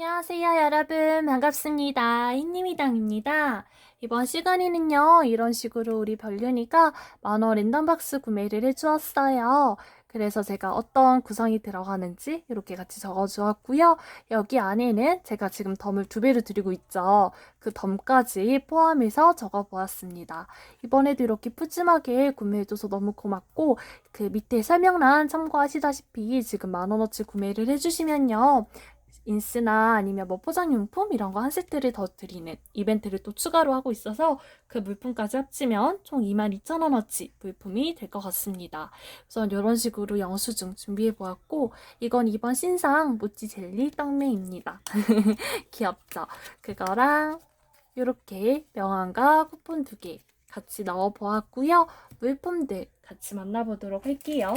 안녕하세요, 여러분. 반갑습니다. 흰님이당입니다. 이번 시간에는요, 이런 식으로 우리 별윤이가 만원 랜덤박스 구매를 해주었어요. 그래서 제가 어떤 구성이 들어가는지 이렇게 같이 적어주었고요. 여기 안에는 제가 지금 덤을 두 배로 드리고 있죠. 그 덤까지 포함해서 적어보았습니다. 이번에도 이렇게 푸짐하게 구매해줘서 너무 고맙고, 그 밑에 설명란 참고하시다시피 지금 만원어치 구매를 해주시면요. 인스나 아니면 뭐 포장용품 이런 거 한 세트를 더 드리는 이벤트를 또 추가로 하고 있어서 그 물품까지 합치면 총 22,000원어치 물품이 될 것 같습니다. 우선 이런 식으로 영수증 준비해 보았고 이건 이번 신상 모찌 젤리 떡메입니다. 귀엽죠? 그거랑 이렇게 명함과 쿠폰 두 개 같이 넣어 보았고요. 물품들 같이 만나보도록 할게요.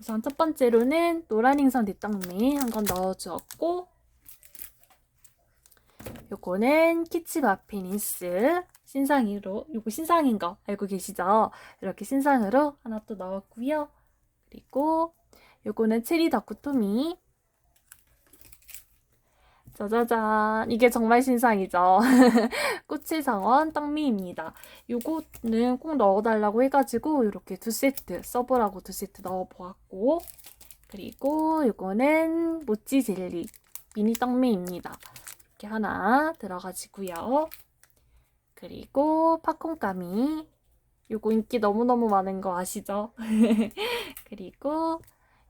우선 첫 번째로는 노란 인선 뒷떡미 한건 넣어주었고 요거는 키치 마핀 인스 신상으로 요거 신상인 거 알고 계시죠? 이렇게 신상으로 하나 또 넣었고요. 그리고 요거는 체리 덕후토미 짜자잔 이게 정말 신상이죠. 정원 떡미입니다. 요거는 꼭 넣어달라고 해가지고 이렇게 두 세트 써보라고 두 세트 넣어보았고 그리고 요거는 모찌 젤리 미니 떡미입니다. 이렇게 하나 들어가지고요. 그리고 팝콘가미 요거 인기 너무너무 많은 거 아시죠? 그리고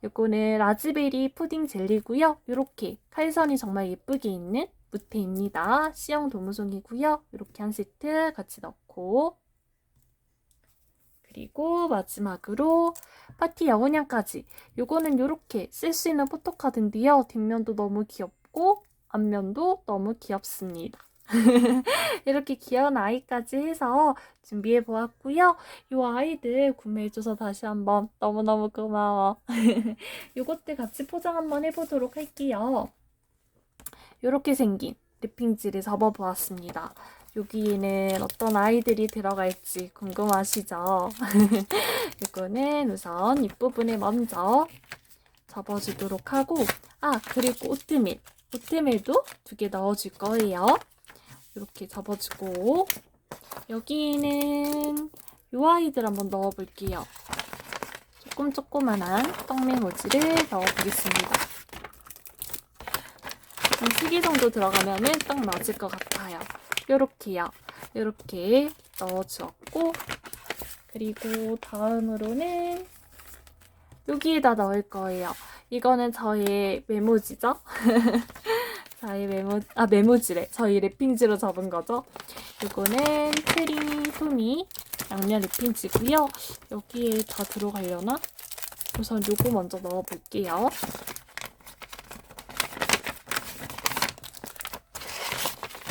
요거는 라즈베리 푸딩 젤리고요. 요렇게 칼선이 정말 예쁘게 있는 무태입니다. C형 도무송이고요. 이렇게 한 세트 같이 넣고 그리고 마지막으로 파티 여운양까지 요거는 이렇게 쓸 수 있는 포토카드인데요. 뒷면도 너무 귀엽고 앞면도 너무 귀엽습니다. 이렇게 귀여운 아이까지 해서 준비해 보았고요. 이 아이들 구매해줘서 다시 한번 너무너무 고마워. 요것들 같이 포장 한번 해보도록 할게요. 이렇게 생긴 랩핑지를 접어보았습니다. 여기에는 어떤 아이들이 들어갈지 궁금하시죠? 이거는 우선 윗부분에 먼저 접어주도록 하고 아 그리고 오트밀 오트밀도 두 개 넣어줄 거예요. 이렇게 접어주고 여기는 이 아이들 한번 넣어볼게요. 조금 조그만한 떡밀 모지를 넣어보겠습니다. 한 3개 정도 들어가면은 딱 맞을 것 같아요. 요렇게요. 요렇게 넣어주었고 그리고 다음으로는 여기에다 넣을 거예요. 이거는 저의 메모지죠? 저희 메모, 아, 메모지래. 저희 랩핑지로 접은 거죠. 이거는 트링 소미 양면 랩핑지고요. 여기에 다 들어가려나? 우선 요거 먼저 넣어볼게요.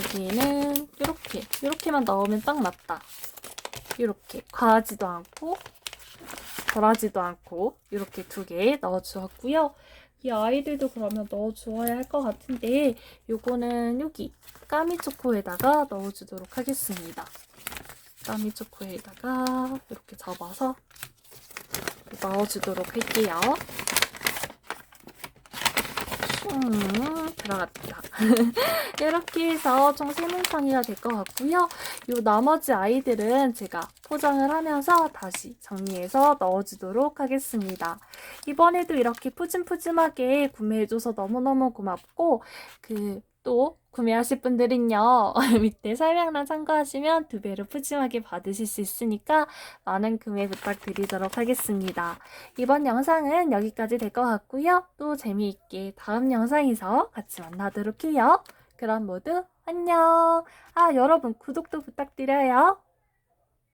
여기에는 이렇게 이렇게만 넣으면 딱 맞다. 이렇게 과하지도 않고 덜하지도 않고 이렇게 두 개 넣어주었고요. 이 아이들도 그러면 넣어주어야 할 것 같은데 요거는 여기 까미초코에다가 넣어주도록 하겠습니다. 까미초코에다가 이렇게 접어서 넣어주도록 할게요. 음, 들어갔다. 이렇게 해서 총 3몽탕이가 될 것 같고요. 요 나머지 아이들은 제가 포장을 하면서 다시 정리해서 넣어주도록 하겠습니다. 이번에도 이렇게 푸짐푸짐하게 구매해줘서 너무너무 고맙고, 그, 또, 구매하실 분들은요, 밑에 설명란 참고하시면 두 배로 푸짐하게 받으실 수 있으니까 많은 구매 부탁드리도록 하겠습니다. 이번 영상은 여기까지 될 것 같고요. 또 재미있게 다음 영상에서 같이 만나도록 해요. 그럼 모두 안녕. 아, 여러분 구독도 부탁드려요.